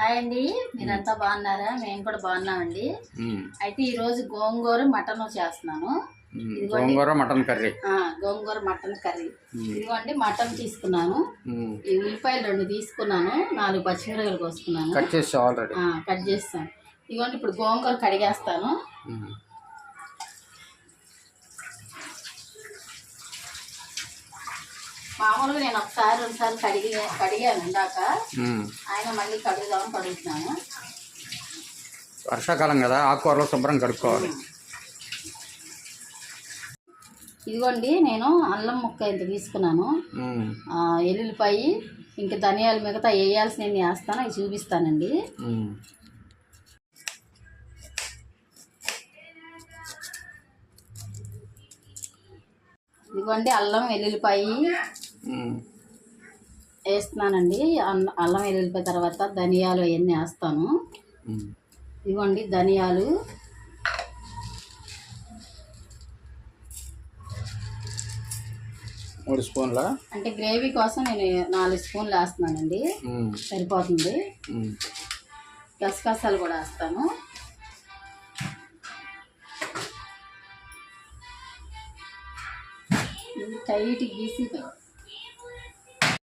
Hi అండి. మీరంతా బాగున్నారా? మేము కూడా బాగున్నామండి. అయితే ఈ రోజు గోంగూర మటన్ చేస్తున్నాను. Gongura mutton curry. Gongura mutton curry. ఇదిగోండి మటన్ తీసుకున్నాను. ఉల్లిపాయలు రెండు తీసుకున్నాను. నాలుగు పచ్చిమిరపకాయలు కోసుకున్నాను. కట్ చేసి ఆల్రెడీ. ఆ, కట్ చేస్తాను. ఇదిగోండి ఇప్పుడు గోంగూర కడిగేస్తాను. మామూలుగా నేను ఒకసారి రెండుసార్లు కడిగి కడిగాను ఇందాక. ఆయన మళ్ళీ కడుగుదామని కడుగుతున్నాను. వర్షాకాలం కదా ఆకుకూరలో శుభ్రం కడుక్కోవాలి. ఇదిగోండి నేను అల్లం ముక్క ఇంత తీసుకున్నాను. ఎల్లుల్లిపాయ ఇంకా ధనియాలు మిగతా వేయాల్సినవి వేస్తాను అవి చూపిస్తానండి. ఇదిగోండి అల్లం వెల్లుల్లిపాయ వేస్తున్నానండి. అల్లం వెల్లుల్లిపాయ తర్వాత ధనియాలు అవన్నీ వేస్తాను. ఇదిగోండి ధనియాలు. మూడు స్పూన్ల? అంటే గ్రేవీ కోసం నేను నాలుగు స్పూన్లు వేస్తున్నానండి. సరిపోతుంది. గసగసాలు కూడా వేస్తాను. టైట్ గీసి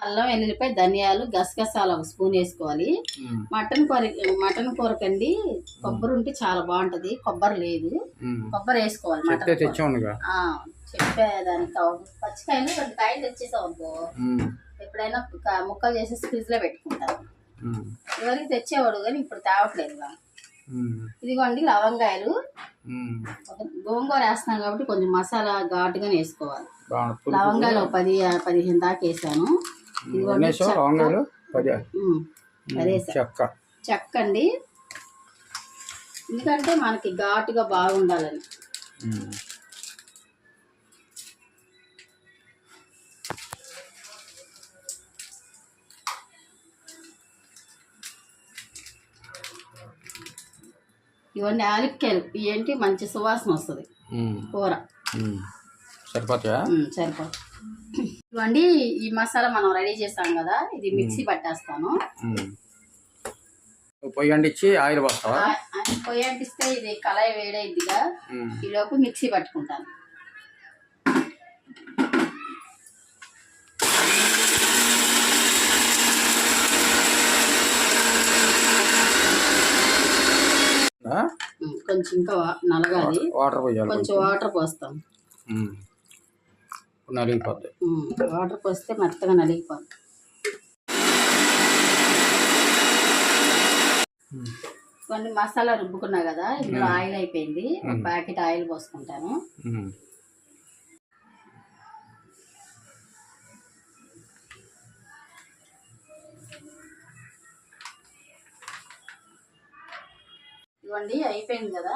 అల్లం వెల్లుల్లిపాయ ధనియాలు గసగసాలు ఒక స్పూన్ వేసుకోవాలి. మటన్ కూర మటన్ కూరకండి. కొబ్బరి ఉంటే చాలా బాగుంటది. కొబ్బరి లేదు. కొబ్బరి వేసుకోవాలి మటన్ చెప్పేదానికి పచ్చికాయలు రెండు కాయలు తెచ్చేసావు అనుకో ఎప్పుడైనా ముక్కలు చేసేసి ఫ్రిడ్జ్లో పెట్టుకుంటాను ఉమ్, ఇదివరకు తెచ్చేవాడు కానీ ఇప్పుడు తేవట్లేదు ఇదిగోండి లవంగాయలు. గోంగూర వేస్తున్నాం కాబట్టి కొంచెం మసాలా ఘాటుగానే వేసుకోవాలి. ఒక పది పదిహేను దాకా వేసాను. లవంగాలు చెక్క చెక్క. అండి ఎందుకంటే మనకి ఘాటుగా బాగుండాలని. ఇవన్నీ ఆలిక్కాయలు ఏంటి? మంచి సువాసన వస్తుంది. కూర. సరిపోతాయా? సరిపోతుంది ఇవ్వండి ఈ మసాలా మనం రెడీ చేస్తాం కదా ఇది మిక్సీ పట్టేస్తాను. పొయ్యి అంటించి ఆయిల్ పోస్తావా? ఆ పొయ్యి అంటిస్తే ఇది కళాయి వేడైద్దిగా. ఈలోపు మిక్సీ పట్టుకుంటాను. కొంచెం ఇంకా నలగాలి. వాటర్ పోయాలి కొంచెం వాటర్ పోస్తాం. నలిగిపోద్ది వాటర్ పోస్తే మెత్తగా నలిగిపోతుంది ఉమ్. కొన్ని మసాలా రుబ్బుకున్నా కదా ఇందులో ఆయిల్ అయిపోయింది. ఒక ప్యాకెట్ ఆయిల్ పోసుకుంటాను. ఇవ్వండి అయిపోయింది కదా.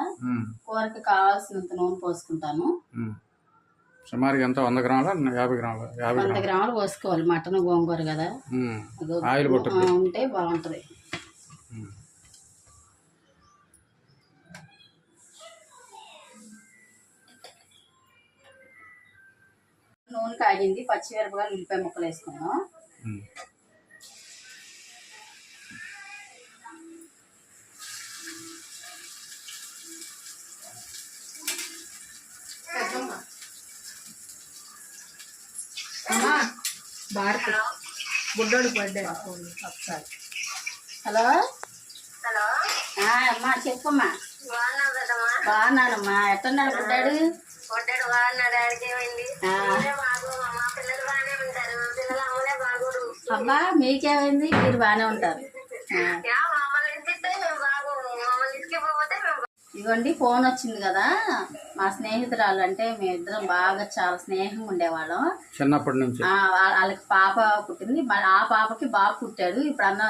కూరకి కావాల్సినంత నూనె పోసుకుంటాను. ఉమ్. సుమారుగా ఎంత? వంద గ్రాముల? యాభై గ్రాముల? యాభై వంద గ్రాములు? పోసుకోవాలి. మటన్ గోంగూర కదా. ఆయిల్ ఉంటే బాగుంటుంది. నూనె కాగింది పచ్చిమిరపకాయలు ఉల్లిపాయ ముక్కలు వేసుకున్నాం. బుడ్డోడు బర్త్డే ఒకసారి. హలో? హలో. అమ్మా చెప్పమ్మా. బాగున్నానమ్మా. ఎట్టున్నాడు బుడ్డాడు పొడ్డాడు బాగున్నాడు. ఏమైంది? ఆ, అమ్మలే బాగు మా పిల్లలు బాగానే ఉంటారు. మా పిల్లలు అమ్మలే బాగోడు అబ్బా మీకేమైంది? మీరు బాగానే ఉంటారు ఆ, యా మమ్మల్ని ఇంటిస్తే మేము బాగు మమ్మల్ని తీసుకుపోతే మేము ఇదిగోండి ఫోన్ వచ్చింది కదా. మా స్నేహితురాలు అంటే మేమిద్దరం బాగా చాలా స్నేహంగా ఉండేవాళ్ళం. చిన్నప్పటి నుంచి. వాళ్ళకి పాప పుట్టింది. ఆ పాపకి బాబు పుట్టాడు. ఇప్పుడు అన్న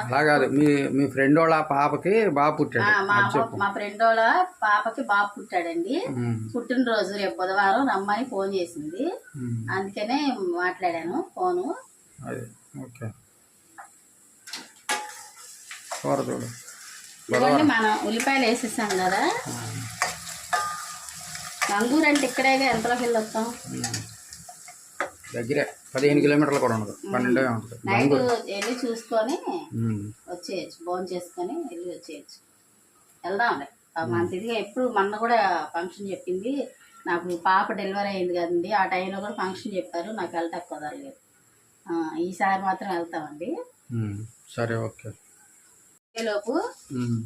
మీ మీ ఫ్రెండ్ వాళ్ళ పాపకి ఆ, పుట్టాడు. మా మా ఫ్రెండ్ వాళ్ళ పాపకి బాబు పుట్టాడండి. పుట్టినరోజు రేపు బుధవారం రమ్మని ఫోన్ చేసింది. అందుకనే మాట్లాడాను ఫోను. ఓకే. చూడు. ఇదిగోండి మనం ఉల్లిపాయలు వేసేసాం కదా. రంగూరు అంటే ఇక్కడేగా ఎంతలోకి వెళ్ళొస్తాం. దగ్గరే పదిహేను కిలోమీటర్లు కూడా ఉండదు. పన్నెండే నైట్ వెళ్ళి చూసుకొని. వచ్చేయచ్చు. భోజనం చేసుకొని వెళ్ళి వచ్చేయచ్చు. వెళ్దాంలే ఆ మంచిదిగా ఎప్పుడు మొన్న కూడా ఫంక్షన్ చెప్పింది. నాకు పాప డెలివరీ అయింది కదండి. ఆ టైంలో కూడా ఫంక్షన్ చెప్పారు. నాకు వెళ్ళటం కుదరలేదు. ఈసారి మాత్రం వెళ్తామండి. సరే ఓకే. లోపు.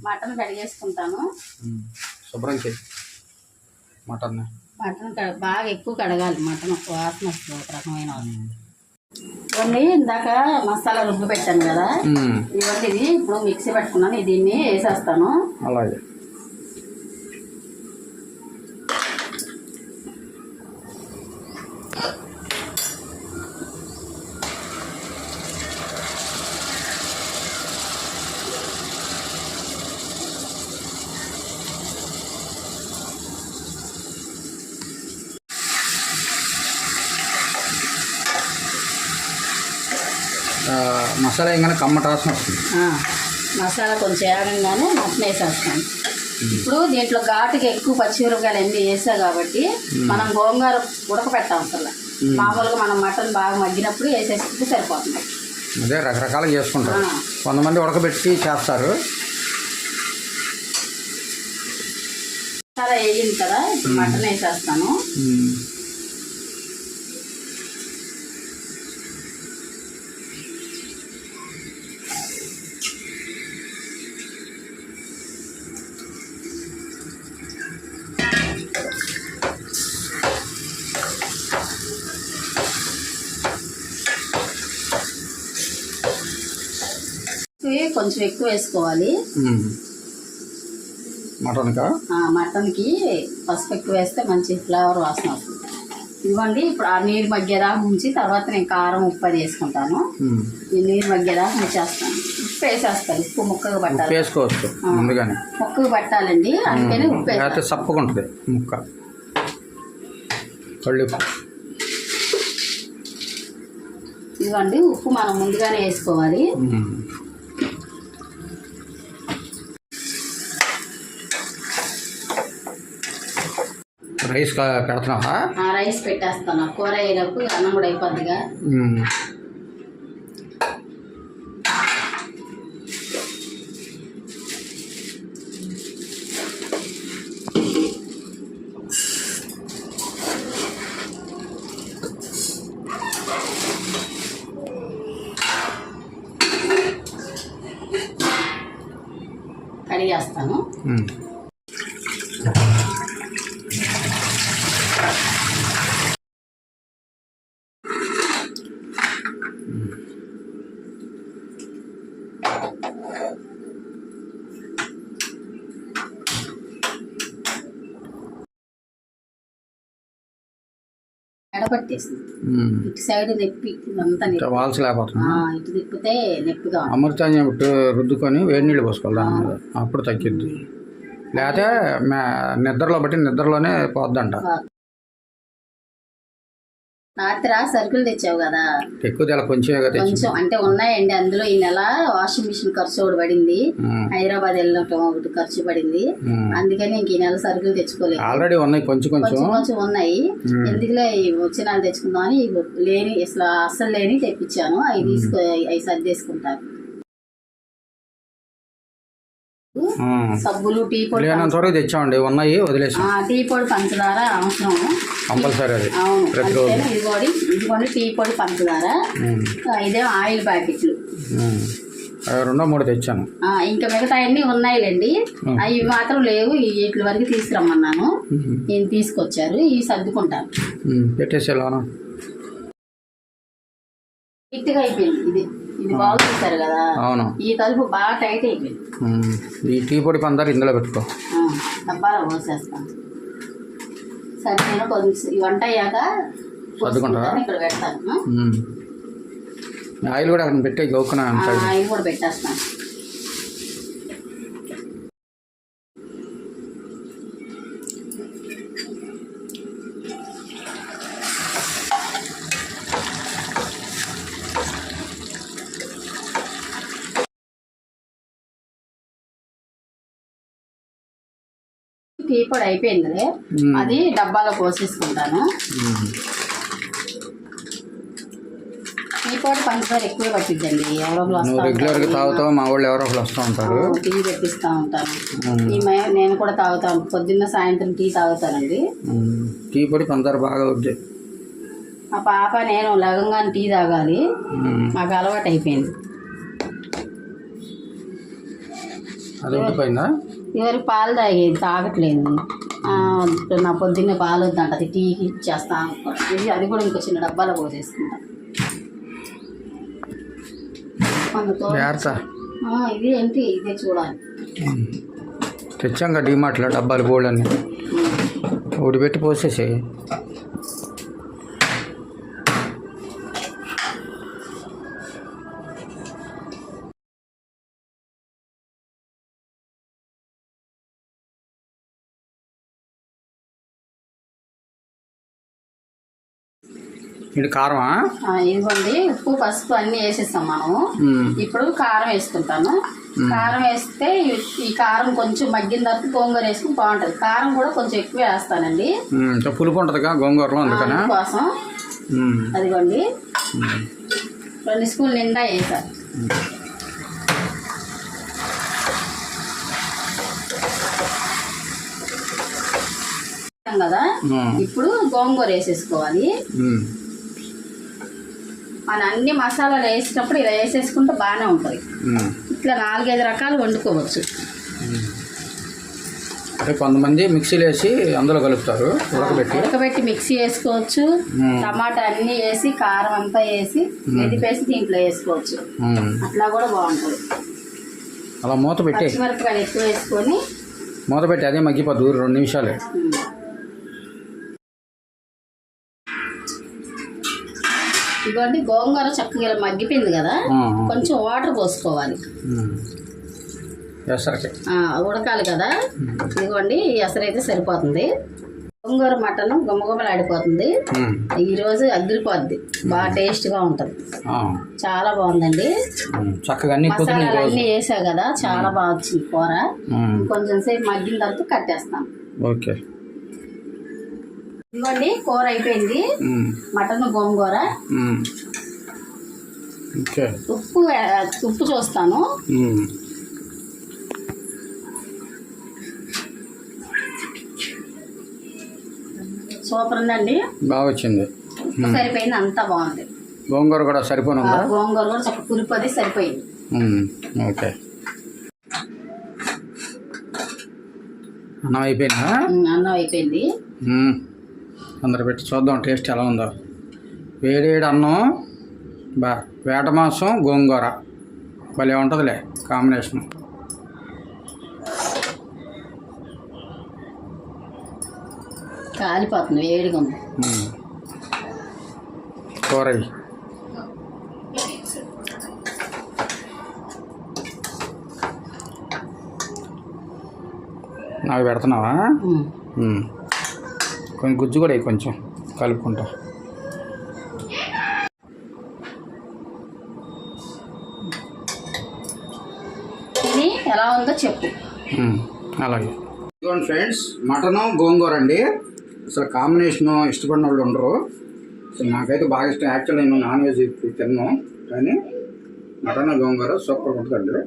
మటన్ కడిగేసుకుంటాను. శుభ్రం చేయి. మటన్ మటన్ బాగా ఎక్కువ కడగాలి. మటన్ వాసన వస్తుంది ఒక రకమైన. ఇవన్నీ ఇందాక మసాలా రుబ్బు పెట్టాను కదా. ఇవన్నీ ఇప్పుడు మిక్సీ పెట్టుకున్నాను. దీన్ని వేసేస్తాను. అలాగే. మసాలా వేయగానే కమ్మట వాసన వస్తుంది. మసాలా కొంచెం వేగంగానే మటన్ వేసేస్తాను. ఇప్పుడు దీంట్లో ఘాటుకి ఎక్కువ పచ్చిమిరపకాయలు అన్నీ వేసా కాబట్టి మనం గోంగూర ఉడకపెట్టాం అసలు. మామూలుగా మనం మటన్ బాగా మగ్గినప్పుడు వేసేసుకుంటే సరిపోతుంది. అదే రకరకాలుగా చేసుకుంటారు. ఆ. కొంతమంది ఉడకబెట్టి చేస్తారు. మసాలా వేగింది కదా ఇప్పుడు మటన్ వేసేస్తాను. కొంచెం ఎక్కువ వేసుకోవాలి. మటన్కా మటన్కి పసుపు ఎక్కువ వేస్తే మంచి ఫ్లేవర్ వాసన వస్తుంది. ఇదిగోండి ఇప్పుడు ఆ నీరు మగ్గేదాకా ఉంచి తర్వాత నేను కారం ఉప్పు అది వేసుకుంటాను. ఈ నీరు మగ్గేదాకా ఉంచేస్తాను ఉప్పు వేసేస్తాను ఉప్పు ముక్కగా ఉప్పు పట్టాలి వేసుకోవచ్చు ముందుగానే. ముక్కగా పట్టాలండి అందుకని ఉప్పు ఉంటుంది ముక్క. కళ్ళు ఇదిగోండి ఉప్పు మనం ముందుగానే వేసుకోవాలి. రైస్ పెడుతున్నావా? ఆ రైస్ పెట్టేస్తాను. కూర అయ్యేటప్పుడు అన్నం కూడా అయిపోద్దిగా. కడిగేస్తాను. ఉమ్. ఎడపట్టేసింది ఉమ్. ఇటు సైడ్ నొప్పి ఇదంతా ఇంకా నొప్పి వాల్స్ ఇటు తిప్పితే నొప్పిగా పెట్టి రుద్దుకొని వేడి నీళ్ళు పోసుకోవాలి అప్పుడు తగ్గిద్ది. లేకపోతే నిద్రలో బట్టి నిద్రలోనే పోద్దంట. రాత్రి సరుకులు తెచ్చావు కదా. ఎక్కువ కొంచెం కొంచెం అంటే ఉన్నాయండి అందులో ఈ నెల వాషింగ్ మిషన్ ఖర్చు ఒకటి పడింది. హైదరాబాద్ వెళ్ళటం ఒకటి ఖర్చు పడింది. అందుకని ఇంక ఈ నెల సరుకులు తెచ్చుకోలేదు. ఆల్రెడీ ఉన్నాయి కొంచెం కొంచెం. కొంచెం ఉన్నాయి. ఎందుకులే ఈ వచ్చే నెల తెచ్చుకుందాం అని ఇవి లేని అసలు అస్సలు లేని తెప్పించాను. అవి తీసుకో అవి సర్దేసుకుంటాను సబ్బులు టీ పొడి లేనంత వరకు తెచ్చామండి ఉన్నాయి వదిలేసాం. టీ పొడి పంచదార అవసరం. కంపల్సరీ అది. అవును అందుకని ఇదిగోడి ఇదిగోండి టీ పొడి పంచదార. ఇదేమో ఆయిల్ ప్యాకెట్లు. రెండో మూడు తెచ్చాను. ఇంకా మిగతా అన్ని ఉన్నాయిలేండి అవి మాత్రం లేవు వీటి వరకు తీసుకురమ్మన్నాను. నేను తీసుకొచ్చారు ఇవి సర్దుకుంటాను ఉమ్. పెట్టేసే లోన గట్టిగా అయిపోయింది ఇది. ఇది బాగా కదా? అవును. ఈ తలుపు బాగా టైట్ అయిపోయింది. ఈ టీ పొడి పందారు ఇందులో పెట్టుకో. డబ్బాలో పోసేస్తాను సరే నేను కొంచెం వంట అయ్యాక ఇక్కడ పెడతాను. ఆయిల్ కూడా అక్కడ పెట్టే గోకున ఆ, ఇవి కూడా పెట్టేస్తాను టీ పొడి అయిపోయిందిలే. అది డబ్బాలో పోసేసుకుంటాను ఉమ్. పూట పంచదార ఎక్కువే పట్టిద్దండి ఎవరో నువ్వు రెగ్యులర్గా ఉంటారు. తాగుతావు మా వాళ్ళు ఎవరో ఒకరు వస్తూ ఉంటారు టీ తెప్పిస్తూ ఉంటాను. ఈ మే- నేను కూడా తాగుతాను పొద్దున్న సాయంత్రం టీ తాగుతానండి. టీ పొడి పంచదార బాగా అవుద్ది మా పాప నేను లగంగానే టీ తాగాలి. మాకు అలవాటు అయిపోయింది అది ఉండిపోయిందా ఎవరికి పాలు తాగేది తాగట్లేదు. నా పొద్దున్నే పాలు వద్దంటది టీకి ఇచ్చేస్తా ఇది అది కూడా ఇంకో చిన్న డబ్బాలో పోసేసుకుంటా. ఇది ఏంటి? ఇదే చూడాలి. తెచ్చాం కదా డిమార్ట్లో డబ్బాలు అన్ని. ఒకటి పెట్టి పోసేసేయి. ఇది కారమా? ఇదిగోండి. ఉప్పు పసుపు అన్నీ వేసేస్తాం మనము. ఇప్పుడు కారం వేసుకుంటాను. కారం వేస్తే ఈ- కారం కొంచెం మగ్గిన తర్వాత గోంగూర వేసుకుని బాగుంటుంది. కారం కూడా కొంచెం ఎక్కువ వేస్తానండి. పులుపు ఉంటుందిగా గోంగూరలో అందుకనే? కోసం. అదిగోండి. రెండు స్పూన్లు నిండా వేసా. కదా. ఇప్పుడు గోంగూర వేసేసుకోవాలి. మన అన్ని మసాలాలు వేసినప్పుడు ఇలా వేసేసుకుంటే బాగానే ఉంటుంది. ఇట్లా నాలుగైదు రకాలు వండుకోవచ్చు. అంటే కొంతమంది మిక్సీలో వేసి అందులో కలుపుతారు ఉడకబెట్టి. ఉడకబెట్టి మిక్సీ వేసుకోవచ్చు. టమాటా అన్ని వేసి కారం అంతా వేసి మెదిపేసి దీంట్లో వేసుకోవచ్చు. అట్లా కూడా బాగుంటుంది. అలా మూత పెట్టి. పచ్చిమిరపకాయలు ఎక్కువ వేసుకొని మూత పెట్టి అదే మగ్గిపోద్దు రెండు నిమిషాలే. ఇదిగోండి గోంగూర చక్కగా ఇలా మగ్గిపోయింది కదా. కొంచెం వాటర్ పోసుకోవాలి. ఉడకాలి కదా. ఇదిగోండి ఎసరైతే సరిపోతుంది. గోంగూర మటన్ గుమ్మగుమ్మలాడిపోతుంది. ఈరోజు అగ్గిరిపోద్ది. బాగా టేస్ట్గా ఉంటుంది. చాలా బాగుందండి. చక్కగా అన్ని కుదిరినాయి మసాలాలు రోజు అన్నీ వేసా కదా చాలా బాగా వచ్చింది కూర. కొంచెం సేపు మగ్గిన తర్వాత కట్టేస్తాం. ఓకే. ఇదిగోండి కూర అయిపోయింది. మటన్ గోంగూర. ఉప్పు ఉప్పు చూస్తాను. సూపర్ ఉందండి. బాగా వచ్చింది. సరిపోయింది అంతా బాగుంది. గోంగూర కూడా ఆ, సరిపోనుందా గోంగూర కూడా చక్క పులిపది సరిపోయింది. ఓకే. అన్నం అయిపోయిందా? అన్నం అయిపోయింది. అందరు పెట్టి చూద్దాం టేస్ట్ ఎలా ఉందో. వేడి వేడి అన్నం బా వేట మాంసం గోంగూర. భలే ఉంటుందిలే కాంబినేషన్. కాలిపోతుంది వేడిగా ఉంది. కూర. నాకు పెడుతున్నావా? కొంచెం గుజ్జు కూడా కొంచెం. కలుపుకుంటా. ఎలా ఉందో చెప్పు. అలాగే. ఇదిగోండి ఫ్రెండ్స్ మటను గోంగూర అండి. అసలు కాంబినేషన్ ఇష్టపడిన వాళ్ళు ఉండరు. అసలు నాకైతే బాగా ఇష్టం. యాక్చువల్ నేను నాన్ వెజ్ తిన్నాను కానీ మటన్ గోంగూర సూపర్ ఉంటుందండి.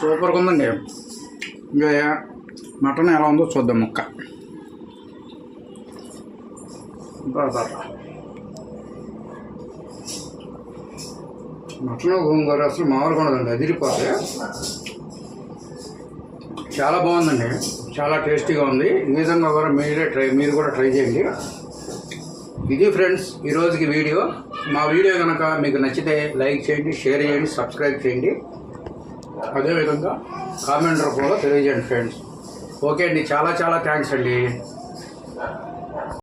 సూపర్గా ఉందండి. ఇంకా మటన్ ఎలా ఉందో చూద్దాం ముక్క. మటన్ గోంగూర అసలు మామూలుగా ఉండదండి అదిరిపోతే. చాలా బాగుందండి చాలా టేస్టీగా ఉంది. ఈ విధంగా కూడా మీరే ట్రై మీరు కూడా ట్రై చేయండి. ఇది ఫ్రెండ్స్ ఈరోజుకి వీడియో. మా వీడియో కనుక మీకు నచ్చితే లైక్ చేయండి షేర్ చేయండి సబ్స్క్రైబ్ చేయండి. అదేవిధంగా కామెంట్ రూపంలో తెలియజేయండి ఫ్రెండ్స్ ఓకే అండి చాలా చాలా థ్యాంక్స్ అండి.